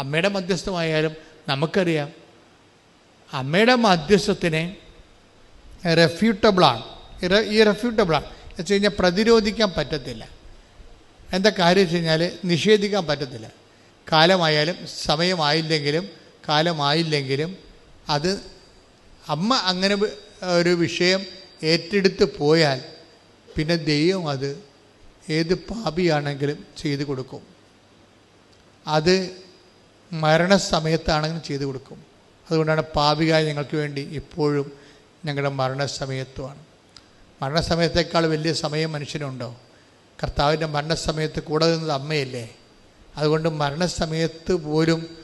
അമ്മയുടെ മധ്യസ്ഥമായാലും നമുക്കറിയാം. അമ്മയുടെ മധ്യസ്ഥത്തിനെ റെഫ്യൂട്ടബിളാണ് ഈ റെഫ്യൂട്ടബിളാണ് വെച്ച് കഴിഞ്ഞാൽ പ്രതിരോധിക്കാൻ പറ്റത്തില്ല. എന്താ കാര്യം വെച്ച് കഴിഞ്ഞാൽ നിഷേധിക്കാൻ പറ്റത്തില്ല. കാലമായാലും സമയമായില്ലെങ്കിലും കാലമായില്ലെങ്കിലും അത് അമ്മ അങ്ങനെ ഒരു വിഷയം ഏറ്റെടുത്ത് പോയാൽ പിന്നെ ദൈവം അത് ഏത് പാപിയാണെങ്കിലും ചെയ്തു കൊടുക്കും. അത് മരണസമയത്താണെങ്കിലും ചെയ്തു കൊടുക്കും. അതുകൊണ്ടാണ് പാപികായ ഞങ്ങൾക്ക് വേണ്ടി ഇപ്പോഴും ഞങ്ങളുടെ മരണസമയത്തുമാണ്. മരണസമയത്തേക്കാൾ വലിയ സമയം മനുഷ്യനുണ്ടോ? കർത്താവിന്റെ മരണസമയത്ത് കൂടെ നിന്നത് അമ്മയല്ലേ? അതുകൊണ്ട് മരണസമയത്ത് പോലും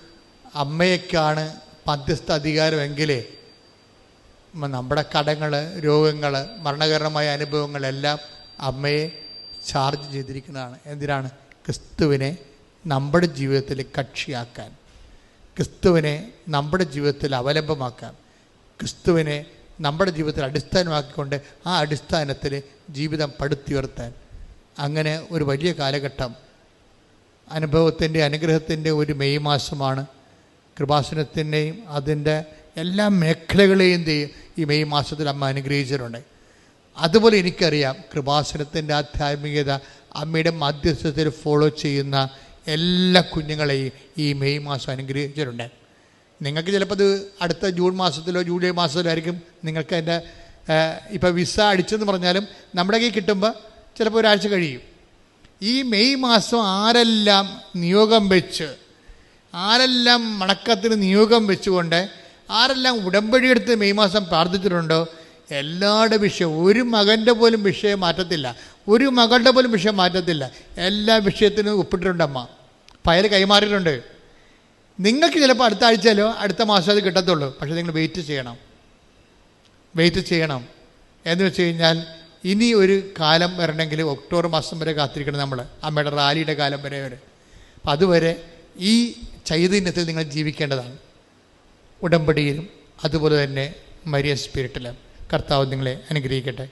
അമ്മയൊക്കെയാണ് മധ്യസ്ഥ അധികാരമെങ്കിലേ നമ്മുടെ കടങ്ങൾ രോഗങ്ങൾ മരണകരമായ അനുഭവങ്ങളെല്ലാം അമ്മയെ ചാർജ് ചെയ്തിരിക്കുന്നതാണ്. എന്തിനാണ്? ക്രിസ്തുവിനെ നമ്മുടെ ജീവിതത്തിൽ കക്ഷിയാക്കാൻ ക്രിസ്തുവിനെ നമ്മുടെ ജീവിതത്തിൽ അവലംബമാക്കാൻ ക്രിസ്തുവിനെ നമ്മുടെ ജീവിതത്തിൽ അടിസ്ഥാനമാക്കിക്കൊണ്ട് ആ അടിസ്ഥാനത്തിൽ ജീവിതം പടുത്തുയർത്താൻ. അങ്ങനെ ഒരു വലിയ കാലഘട്ടം അനുഭവത്തിന്റെ അനുഗ്രഹത്തിന്റെ ഒരു മെയ് മാസമാണ്. കൃപാസനത്തിന്റെയും അതിന്റെ എല്ലാ മേഖലകളെയും ഈ മെയ് മാസത്തിൽ അമ്മ അനുഗ്രഹിച്ചിട്ടുണ്ട്. അതുപോലെ എനിക്കറിയാം കൃപാസനത്തിന്റെ ആധ്യാത്മികത അമ്മയുടെ മധ്യസ്ഥത്തിൽ ഫോളോ ചെയ്യുന്ന എല്ലാ കുഞ്ഞുങ്ങളെയും ഈ മെയ് മാസം അനുഗ്രഹിച്ചിട്ടുണ്ട്. നിങ്ങൾക്ക് ചിലപ്പോൾ അത് അടുത്ത ജൂൺ മാസത്തിലോ ജൂലൈ മാസത്തിലോ ആയിരിക്കും നിങ്ങൾക്ക് അതിന്റെ ഇപ്പോൾ വിസ അടിച്ചെന്ന് പറഞ്ഞാലും നമ്മുടെ കയ്യിൽ കിട്ടുമ്പോൾ ചിലപ്പോൾ ഒരാഴ്ച കഴിയും. ഈ മെയ് മാസം ആരെല്ലാം നിയോഗം വെച്ച് ആരെല്ലാം മണക്കത്തിന് നിയോഗം വെച്ചുകൊണ്ട് ആരെല്ലാം ഉടമ്പടി എടുത്ത് മെയ് മാസം പ്രാർത്ഥിച്ചിട്ടുണ്ടോ എല്ലാവരുടെ വിഷയം ഒരു മകന്റെ പോലും വിഷയം മാറ്റത്തില്ല. ഒരു മകളുടെ പോലും വിഷയം മാറ്റത്തില്ല. എല്ലാ വിഷയത്തിനും ഒപ്പിട്ടിട്ടുണ്ട് അമ്മ ഫയൽ കൈമാറിയിട്ടുണ്ട്. നിങ്ങൾക്ക് ചിലപ്പോൾ അടുത്ത ആഴ്ചയിലോ അടുത്ത മാസം അത് കിട്ടത്തുള്ളൂ. പക്ഷേ നിങ്ങൾ വെയിറ്റ് ചെയ്യണം. വെയിറ്റ് ചെയ്യണം. എന്ന് വെച്ച് കഴിഞ്ഞാൽ ഇനി ഒരു കാലം വരണമെങ്കിൽ ഒക്ടോബർ മാസം വരെ കാത്തിരിക്കണം നമ്മൾ. അമ്മയുടെ റാലിയുടെ കാലം വരെ വരെ. അപ്പം അതുവരെ ഈ ചൈതന്യത്തിൽ നിങ്ങൾ ജീവിക്കേണ്ടതാണ്. ഉടമ്പടിയിലും അതുപോലെ തന്നെ മരിയ സ്പിരിറ്റിലും കർത്താവ് നിങ്ങളെ അനുഗ്രഹിക്കട്ടെ.